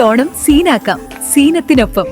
ഓണം സീനാക്കാം. സീനത്തിനൊപ്പം.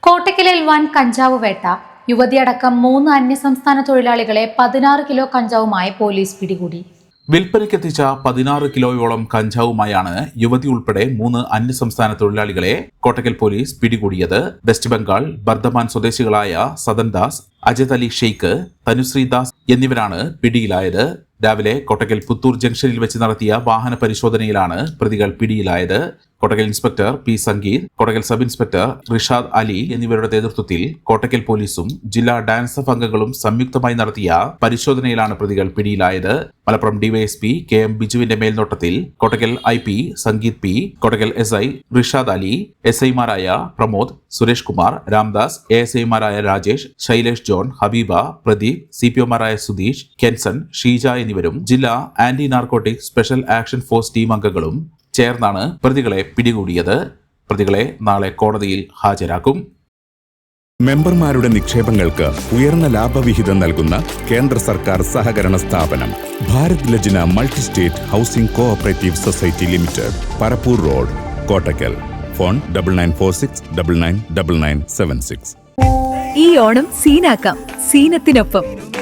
കോട്ടക്കലിൽ വൻ കഞ്ചാവ് വേട്ട. യുവതിയടക്കം മൂന്ന് അന്യസംസ്ഥാന തൊഴിലാളികളെ പതിനാറ് കിലോ കഞ്ചാവുമായി പോലീസ് പിടികൂടി. വിൽപ്പനയ്ക്കെത്തിച്ച പതിനാറ് കിലോയോളം കഞ്ചാവുമായാണ് യുവതി ഉൾപ്പെടെ മൂന്ന് അന്യസംസ്ഥാന തൊഴിലാളികളെ കോട്ടക്കൽ പോലീസ് പിടികൂടിയത്. വെസ്റ്റ് ബംഗാൾ ബർദ്ധമാൻ സ്വദേശികളായ സദൻദാസ് ദാസ് അജത് അലി ഷെയ്ഖ് തനുശ്രീ ദാസ് എന്നിവരാണ് പിടിയിലായത്. രാവിലെ കോട്ടക്കൽ പുത്തൂർ ജംഗ്ഷനിൽ വെച്ച് നടത്തിയ വാഹന പരിശോധനയിലാണ് പ്രതികൾ പിടിയിലായത്. Kottakkal inspector P Sangeeth Kottakkal sub inspector Rishad Ali എന്നിവരുടെ നേതൃത്വത്തിൽ കോട്ടക്കൽ പോലീസും ജില്ലാ ഡാൻസ് എഫ് അംഗങ്ങളും സംയുക്തമായി നടത്തിയ പരിശോധനയിലാണ് പ്രതികൾ പിടിയിലായത്. മലപ്പുറം ഡിവൈഎസ്പി കെ എം ബിജുവിന്റെ മേൽനോട്ടത്തിൽ Kottakkal I P Sangeeth P Kottakkal S I Rishad Ali S ഐമാരായ പ്രമോദ് സുരേഷ് കുമാർ രാംദാസ് എ എസ് ഐമാരായ Rajesh Shailesh John Habeeba Pradeep C P ഒമാരായ Sudheesh Kenson Sheeja എന്നിവരും ജില്ലാ anti narcotic special action force team അംഗങ്ങളും ചേർന്നാണ് പ്രതികളെ പിടികൂടിയത്. പ്രതികളെ നാളെ കോടതിയിൽ ഹാജരാക്കും. മെമ്പർമാരുടെ നിക്ഷേപങ്ങൾക്ക് ഉയർന്ന ലാഭവിഹിതം നൽകുന്ന കേന്ദ്ര സർക്കാർ സഹകരണ സ്ഥാപനം Bharat Lajna multi state housing cooperative society limited Parappur road Kottakkal. Phone double nine four six double nine double nine seven six ഈ ഓണം സീനാക്കാം. സീനത്തിനൊപ്പം.